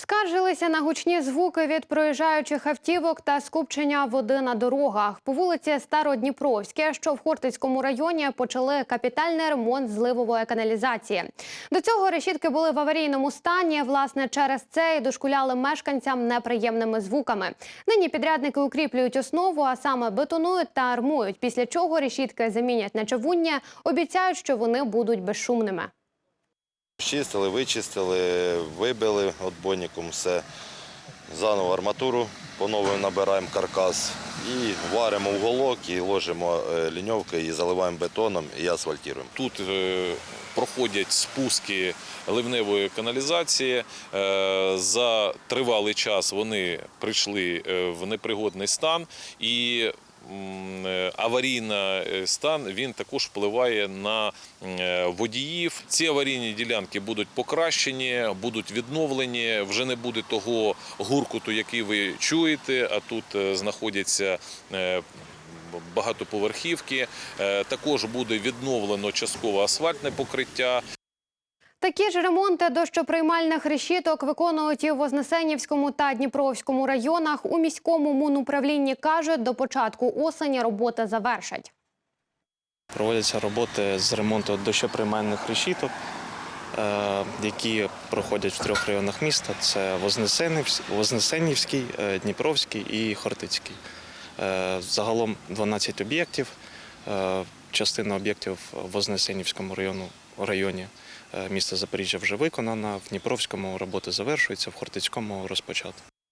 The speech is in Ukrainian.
Скаржилися на гучні звуки від проїжджаючих автівок та скупчення води на дорогах. По вулиці Стародніпровське, що в Хортицькому районі, почали капітальний ремонт зливової каналізації. До цього решітки були в аварійному стані. Власне, через це і дошкуляли мешканцям неприємними звуками. Нині підрядники укріплюють основу, а саме бетонують та армують. Після чого решітки замінять на чавуння. Обіцяють, що вони будуть безшумними. Чистили, вичистили, вибили отбойником все. Заново арматуру по-новому набираємо каркас і варимо уголок, і ложимо е, ліньовки, і заливаємо бетоном і асфальтуємо. Тут е, проходять спуски ливневої каналізації. Е, За тривалий час вони прийшли в непригодний стан і аварійний е, стан він також впливає на е, водіїв. Ці аварійні ділянки будуть покращені, будуть відновлені. Вже не буде того гуркуту, який ви чуєте. А тут е, знаходяться е, багатоповерхівки. Е, Також буде відновлено частково асфальтне покриття. Такі ж ремонти дощоприймальних решіток виконують і в Вознесенівському та Дніпровському районах. У міському мунуправлінні кажуть, до початку осені роботи завершать. Проводяться роботи з ремонту дощоприймальних решіток, е, які проходять в трьох районах міста: це Вознесенівсь- Вознесенівський, е, Дніпровський і Хортицький. Е, Загалом 12 об'єктів. Частина об'єктів в Вознесенівському району, районі е, міста Запоріжжя вже виконана, в Дніпровському роботи завершуються, в Хортицькому розпочато.